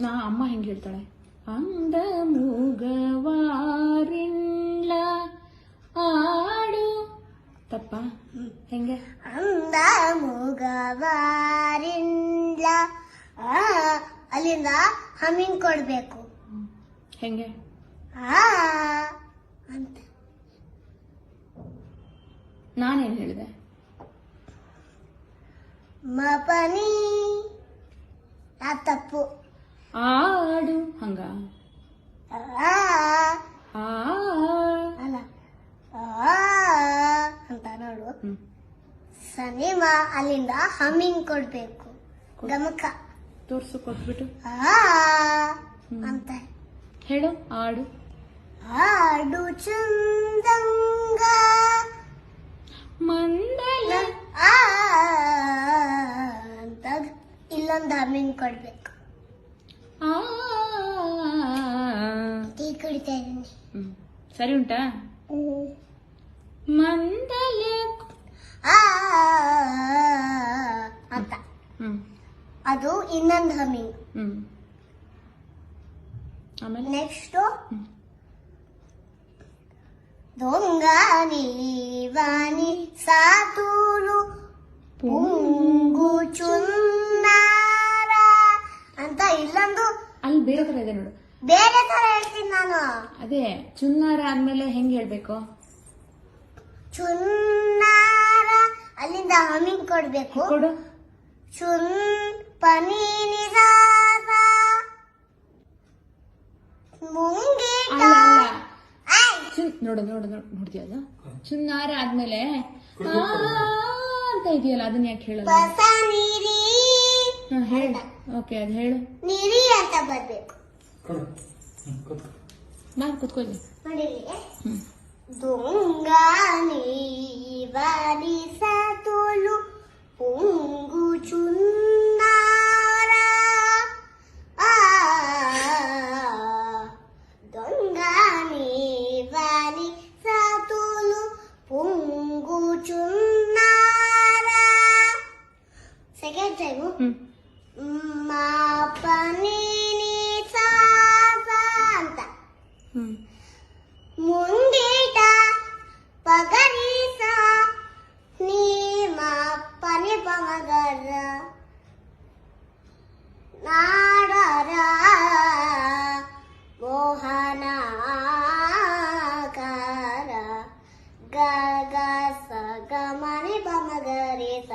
ನಾ ಅಮ್ಮ ಹೆಂಗ್ ಹೇಳ್ತಾಳೆ? ಅಂದ ಮೂಗವಾರಿನ್ಲ ಆಡು. ತಪ್ಪ? ಹೆಂಗೆ? ಅಂದ ಮುಗವಾರಿಲ್ಲ ಆ, ಅಲ್ಲಿಂದ ಹಮ್ಮಿಂಗ್ ಕೊಡ್ಬೇಕು. ಹೆಂಗೆ? ಆ ಅಂತ. ನಾನೇನ್ ಹೇಳಿದೆ? ಮಪನಿ ಆ ತಪ್ಪು. ಆಡು ಹಂಗ ಅಲ್ಲ ಆ ಅಂತ ನೋಡು. ಸನಿಮ ಅಲ್ಲಿಂದ ಹಮ್ಮಿಂಗ್ ಕೊಡ್ಬೇಕು ಗಮಕ ತೋರ್ಸು ಕೊಟ್ಬಿಟ್ಟು ಆ ಅಂತ ಹೇಳು ಆಡು ಆಡು ಚಂದಂಗ ಆ ಅಂತ ಇಲ್ಲೊಂದು ಹಮ್ಮಿಂಗ್ ಕೊಡ್ಬೇಕು ಹ್ಮ್. ಸರಿ ಉಂಟಾ ಮಂದಲ ಆ ಅಂತ ಹ್ಮ್ ಅದು ಇನ್ನೊಂದು ಹಮ್ಮಿಂಗ್ ಹ್ಮ್ ಆಮೇಲೆ ನೆಕ್ಸ್ಟ್ ಹ್ಮ್. ದೊಂಗ ನೀವಾನಿ ಸಾತೂರು ಪುಂಗು ಚುನ್ನಾರ ಅಂತ ಇಲ್ಲೊಂದು ಅಲ್ಲಿ ಬೇರೆ ತರ ಇದೆ ನೋಡು ಬೇರೆ ತರ ಹೇಳ್ತೀನಿ ನಾನು. ಅದೇ ಚುನ್ನಾರ ಆದ್ಮೇಲೆ ಹೆಂಗ್ ಹೇಳ್ಬೇಕು? ಚುನ್ನಾರ ಅಲ್ಲಿಂದ ಹಮ್ಮಿಂಗ್ ಕೊಡ್ಬೇಕು. ಕೊಡು? ಚುನ್ ಪನೀನಿ ಮುಂಗೀಟ ಅಲ್ಲ ಅಲ್ಲ. ಚುನ್ ನೋಡು ನೋಡು ನೋಡು ನೋಡ್ತೀಯ ಅದು ಚುನ್ನಾರ ಆದ್ಮೇಲೆ ಆ ಅಂತ ಇದೆಯಲ್ಲ ಅದನ್ನ ಯಾಕೆ ಹೇಳಲ್ಲ ಬಸ ನೀರಿ ಹಾ ಹೇಳು. ಓಕೆ ಅದು ಹೇಳು. ನೀರಿ ಅಂತ ಬರ್ಬೇಕು. ಬಾ ಕುತ್ಕೊಳ್ಳಿ ನೋಡಿ ಹ್ಮ್ ದೊಂಗ ನೀವರಿ ಸತುಲು ಪುಂಗು ಚುನ್ನಾರ ಆ ನಾಡರ ಮೋಹನಾಕಾರ ಗಗ ಸ ಗಮನಿ ಸ